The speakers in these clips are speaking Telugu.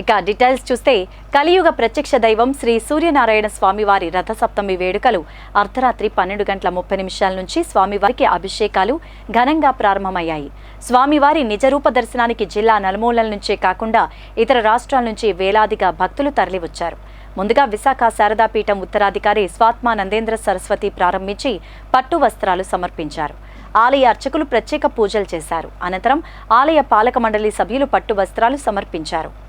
ఇక డీటెయిల్స్ చూస్తే కలియుగ ప్రత్యక్ష దైవం శ్రీ సూర్యనారాయణ స్వామివారి రథసప్తమి వేడుకలు అర్ధరాత్రి పన్నెండు గంటల ముప్పై నిమిషాల నుంచి స్వామివారికి అభిషేకాలు ఘనంగా ప్రారంభమయ్యాయి. స్వామివారి నిజరూప దర్శనానికి జిల్లా నలుమూలల నుంచే కాకుండా ఇతర రాష్ట్రాల నుంచి వేలాదిగా భక్తులు తరలివచ్చారు. ముందుగా విశాఖ శారదాపీఠం ఉత్తరాధికారి స్వాత్మా నందేంద్ర సరస్వతి ప్రారంభించి పట్టు వస్త్రాలు సమర్పించారు. ఆలయ అర్చకులు ప్రత్యేక పూజలు చేశారు. అనంతరం ఆలయ పాలక మండలి సభ్యులు పట్టు వస్త్రాలు సమర్పించారు.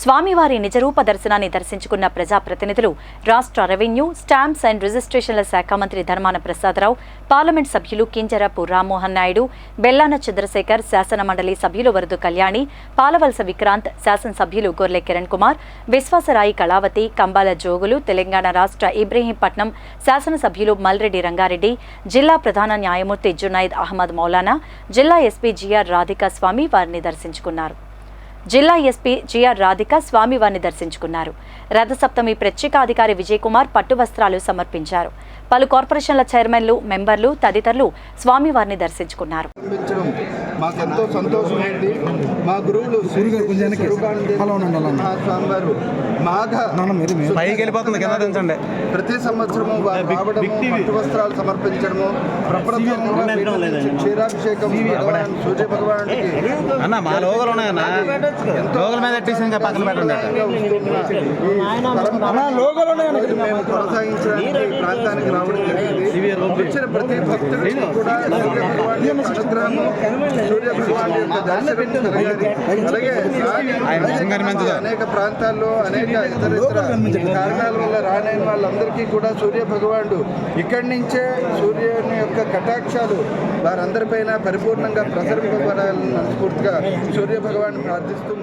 స్వామివారి నిజరూప దర్శనాన్ని దర్శించుకున్న ప్రజాప్రతినిధులు రాష్ట్ర రెవెన్యూ స్టాంప్స్ అండ్ రిజిస్ట్రేషన్ల శాఖ మంత్రి ధర్మాన ప్రసాదరావు పార్లమెంట్ సభ్యులు కింజరపు రామ్మోహన్ నాయుడు బెల్లాన చంద్రశేఖర్ శాసన మండలి సభ్యులు వరదు కళ్యాణి పాలవలస విక్రాంత్ శాసనసభ్యులు గొర్లె కిరణ్ కుమార్ విశ్వాసరాయి కళావతి కంబాల జోగులు తెలంగాణ రాష్ట్ర ఇబ్రహీంపట్నం శాసనసభ్యులు మల్రెడ్డి రంగారెడ్డి జిల్లా ప్రధాన న్యాయమూర్తి జునైద్ అహ్మద్ మౌలానా జిల్లా ఎస్పీ జిఆర్ రాధికా స్వామి వారిని దర్శించుకున్నారు. జిల్లా ఎస్పీ జిఆర్ రాధిక స్వామివారిని దర్శించుకున్నారు. రథసప్తమి ప్రత్యేకాధికారి విజయ్ కుమార్ పట్టు వస్త్రాలు సమర్పించారు. పలు కార్పొరేషన్ల చైర్మన్లు మెంబర్లు తదితరులు స్వామివారిని దర్శించుకున్నారు మాకెంతో సంతోషం ఉంది మా గురువులు మాఘ ప్రతి సంవత్సరము రావడము వస్త్రాలు సమర్పించడము క్షీరాభిషేకం సూర్య భగవానుడికి కొనసాగించడానికి ప్రాంతానికి రావడం జరిగింది. వచ్చిన ప్రతి భక్తుడికి కూడా సూర్య భగవాన్ యొక్క అనుగ్రహము సూర్య భగవాన్ యొక్క దర్శనం జరగాలి అలాగే. అనేక ప్రాంతాల్లో అనేక ఇతర ఇతర కారణాల వల్ల రానైన వాళ్ళందరికీ కూడా సూర్య భగవానుడు ఇక్కడి నుంచే సూర్యుని యొక్క కటాక్షాలు వారందరిపైన పరిపూర్ణంగా ప్రసరింపబడాలని మనస్ఫూర్తిగా సూర్య భగవాన్ ప్రార్థిస్తూ